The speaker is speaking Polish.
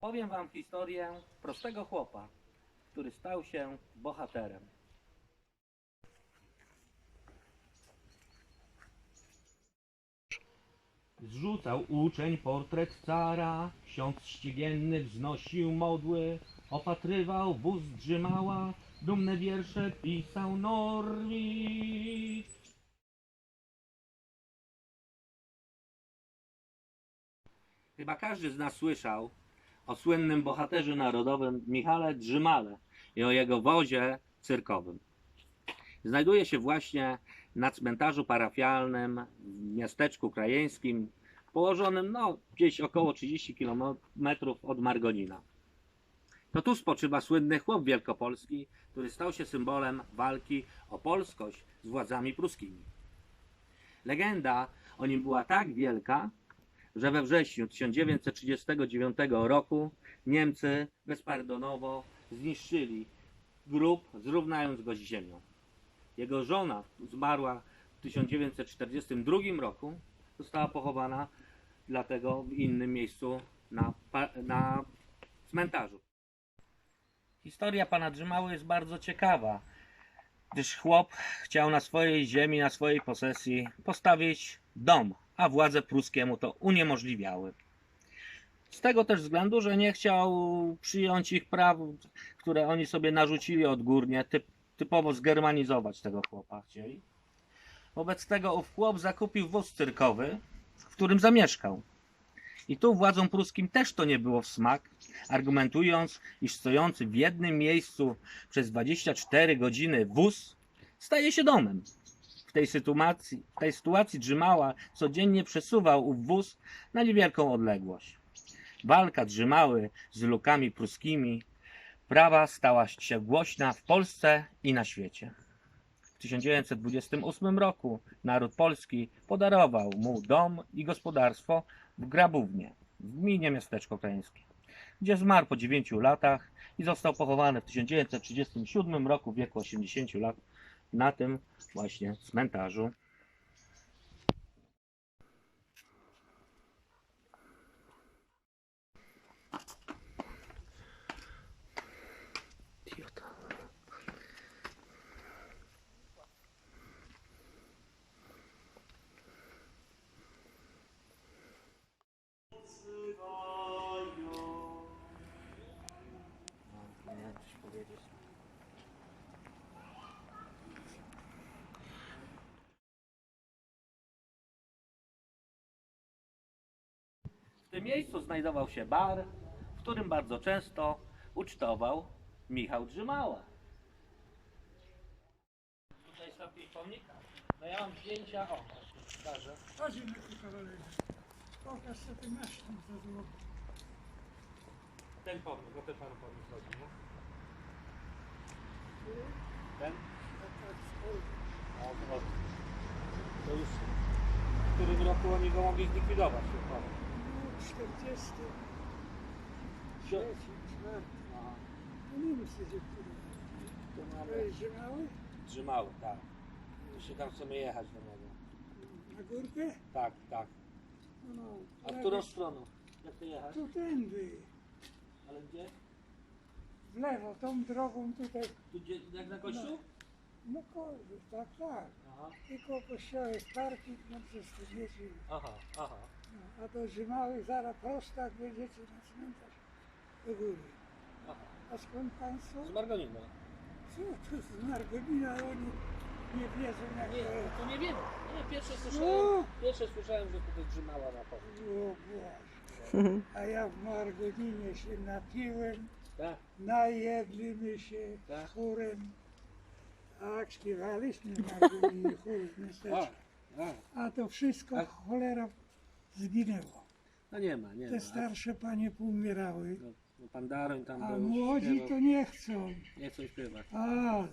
Powiem wam historię prostego chłopa, który stał się bohaterem. Zrzucał uczeń portret cara, ksiądz ściegienny wznosił modły, opatrywał wóz drzymała, dumne wiersze pisał Norwid. Chyba każdy z nas słyszał o słynnym bohaterze narodowym Michale Drzymale i o jego wozie cyrkowym. Znajduje się właśnie na cmentarzu parafialnym w miasteczku krajeńskim, położonym no, gdzieś około 30 km od Margonina. To tu spoczywa słynny chłop wielkopolski, który stał się symbolem walki o polskość z władzami pruskimi. Legenda o nim była tak wielka, że we wrześniu 1939 roku Niemcy bezpardonowo zniszczyli grób, zrównając go z ziemią. Jego żona zmarła w 1942 roku, została pochowana dlatego w innym miejscu na, na cmentarzu. Historia pana Drzymały jest bardzo ciekawa, gdyż chłop chciał na swojej ziemi, na swojej posesji postawić dom, a władze pruskie mu to uniemożliwiały. Z tego też względu, że nie chciał przyjąć ich praw, które oni sobie narzucili odgórnie, typ, typowo zgermanizować tego chłopa chcieli. Wobec tego ów chłop zakupił wóz cyrkowy, w którym zamieszkał. I tu władzom pruskim też to nie było w smak, argumentując, iż stojący w jednym miejscu przez 24 godziny wóz staje się domem. W tej sytuacji, w tej sytuacji Drzymała codziennie przesuwał ów wóz na niewielką odległość. Walka Drzymały z lukami pruskimi prawa stała się głośna w Polsce i na świecie. W 1928 roku naród polski podarował mu dom i gospodarstwo w Grabównie, w gminie Miasteczko Krajeńskie, gdzie zmarł po 9 latach i został pochowany w 1937 roku w wieku 80 lat na tym właśnie cmentarzu. W tym miejscu znajdował się bar, w którym bardzo często ucztował Michał Drzymała. Tutaj jakieś pomnika. No ja mam zdjęcia, o, pokażę. Chodź na tu kawalerze. Pokaż co ty masz tam za złoto. Ten pomnik, o ten panu pomnik chodzi, nie? Ten? O, o. To już w którym roku oni go mogli zlikwidować. się panu. No, 40. Sio- Trzeci, czwarty. Aha. No nie myślę, że. Tu To mamy jest mały? Drzymały, tak. Jeszcze tam chcemy jechać do niego. Na górkę? Tak, tak. No, no. A w którą stroną? Jak to jechać? Tu tędy. Ale gdzie? W lewo, tą drogą tutaj. Tu gdzie, jak na kościół? No kurde, tak, tak. Aha, Tylko kościoła jest parking, no przez to wiecie. aha, aha. A do Rzymały zaraz prosto, jak będziecie na cmentarz do góry. aha. A skąd państwo? Z Margonina. Co to z Margonina? Oni nie wiedzą jak Nie, to jest. to nie wiem. Nie, pierwsze słyszałem, pierwsze słyszałem, że tutaj Drzymała na pewno. O Boże. A ja w Margoninie się napiłem, Tak, najedliśmy się Tak. z chórem. A jak śpiewaliśmy w Margoninie chór w a, miasteczku. a. A to wszystko A- cholera zginęło. No nie ma, nie Te ma. starsze panie poumierały, No, no pan Daroń tam a był, młodzi śpiewał. to nie chcą. Nie chcą śpiewać. A,